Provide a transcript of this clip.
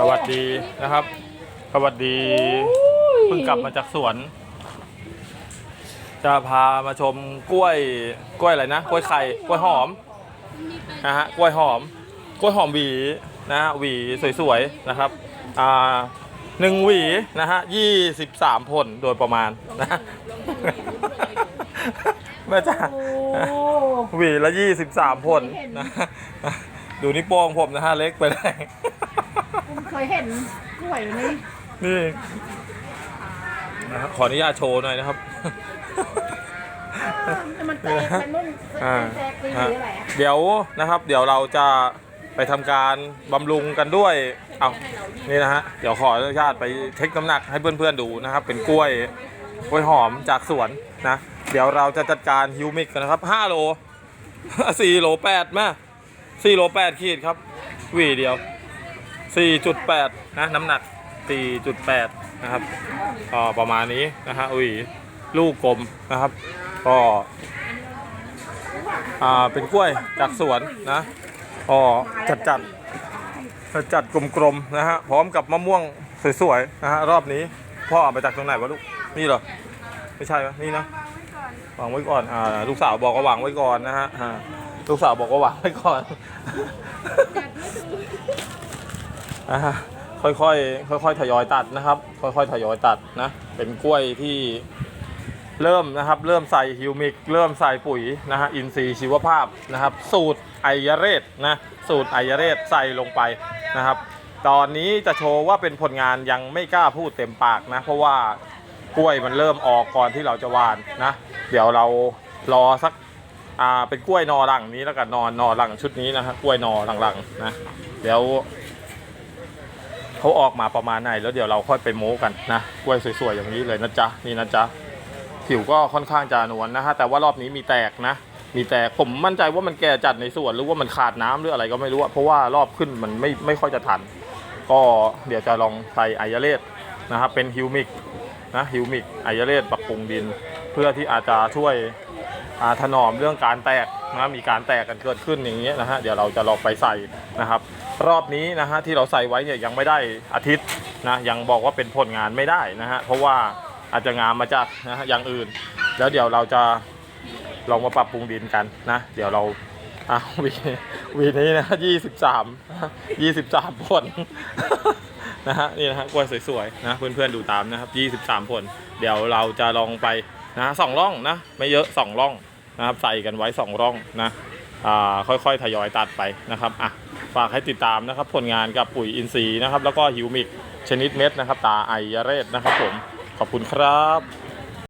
สวัสดีนะครับ สวัสดีเพิ่งกลับมาจากสวน จะพามาชมกล้วยกล้วยอะไรนะกล้วยไข่กล้วยหอมนะฮะกล้วยหอม กล้วยหอมหวีนะฮะหวีสวยๆนะครับอ่าหนึ่งหวีนะฮะยี่สิบสามผลโดยประมาณนะแม่จ้าหวีละยี่สิบสามผลนะดูนี่วโป้งผมนะฮะเล็กไปเลย ผมเคยเห็นกล้วยนี่นี่นะครับขออนุญาตโชว์หน่อยนะครับมันแตกมันนุ่นอ่าแตกหรืออะไรอะเดี๋ยวนะครับ เดี๋ยวเราจะไปทำการบำรุงกันด้วย เอานี่นะฮะ เดี๋ยวขออนุญาตไปเช็คน้ำหนักให้เพื่อนๆดูนะครับ เป็นกล้วยกล้วยหอมจากสวนนะ เดี๋ยวเราจะจัดการฮิวมิกกันนะครับ5โล 4โล8มา4โล8ขีดครับหวีเดียว 4.8 นะ น้ำหนัก 4.8 นะครับก็ประมาณนี้นะฮะหวีลูกกลมนะครับ ก็อ่าเป็นกล้วยจากสวนนะก็จัดจัดจัดจัดกลมๆนะฮะพร้อมกับมะม่วงสวยๆนะฮะรอบนี้พ่อเอาไปจากตรงไหนวะลูกนี่เหรอไม่ใช่ปะนี่นะวางไว้ก่อนอ่าลูกสาวบอกว่าวางไว้ก่อนนะฮะอ่าลูกสาวบอกว่าวางไว้ก่อน อ่าค่อยๆค่อยๆทยอยตัดนะครับ ค่อยๆทยอยตัดนะ เป็นกล้วยที่เริ่มนะครับ เริ่มใส่ฮิวมิก เริ่มใส่ปุ๋ยนะฮะอินทรีย์ชีวภาพนะครับ สูตรไอยเรศนะสูตรไอยเรศใส่ลงไปนะครับ ตอนนี้จะโชว์ว่าเป็นผลงานยังไม่กล้าพูดเต็มปากนะ เพราะว่ากล้วยมันเริ่มออกก่อนที่เราจะหวานนะ เดี๋ยวเรารอสักอ่าเป็นกล้วยนอหลังนี้แล้วกันนอนนอหลังชุดนี้นะฮะกล้วยนอหลังๆนะเดี๋ยว เขาออกมาประมาณไหนแล้วเดี๋ยวเราค่อยไปโม้กันนะกล้วยสวยๆอย่างนี้เลยนะจ๊ะนี่นะจ๊ะผิวก็ค่อนข้างจะนวลนะฮะแต่ว่ารอบนี้มีแตกนะ มีแตกผมมั่นใจว่ามันแก่จัดในส่วนหรือว่ามันขาดน้ำหรืออะไรก็ไม่รู้เพราะว่ารอบขึ้นมันไม่ไม่ค่อยจะทัน ก็เดี๋ยวจะลองใส่ไอยาเลสนะครับเป็นฮิวมิกนะฮิวมิกไอยาเลสปรับปรุงดิน เพื่อที่อาจจะช่วยถนอมเรื่องการแตก นะมีการแตกกันเกิดขึ้นอย่างเงี้ยนะฮะเดี๋ยวเราจะลองไปใส่นะครับ รอบนี้นะฮะที่เราใส่ไว้เนี่ยยังไม่ได้อาทิตย์นะยังบอกว่าเป็นผลงานไม่ได้นะฮะเพราะว่าอาจจะงามมาจากนะฮะอย่างอื่น แล้วเดี๋ยวเราจะลองมาปรับปรุงดินกันนะ เดี๋ยวเราอะวีวีนี้นะยี่สิบสามยี่สิบสามผลนะฮะนี่นะฮะกวยสวยๆนะเพื่อนๆดูตามนะครับยี่สิบสามผล เดี๋ยวเราจะลองไปนะสองร่องนะ ไม่เยอะสองร่อง นะครับใส่กันไว้สองร่องนะอ่าค่อยๆทยอยตัดไปนะครับอะฝากให้ติดตามนะครับผลงานกับปุ๋ยอินทรีย์นะครับแล้วก็ฮิวมิกชนิดเม็ดนะครับตาไอยาเรศนะครับผมขอบคุณครับ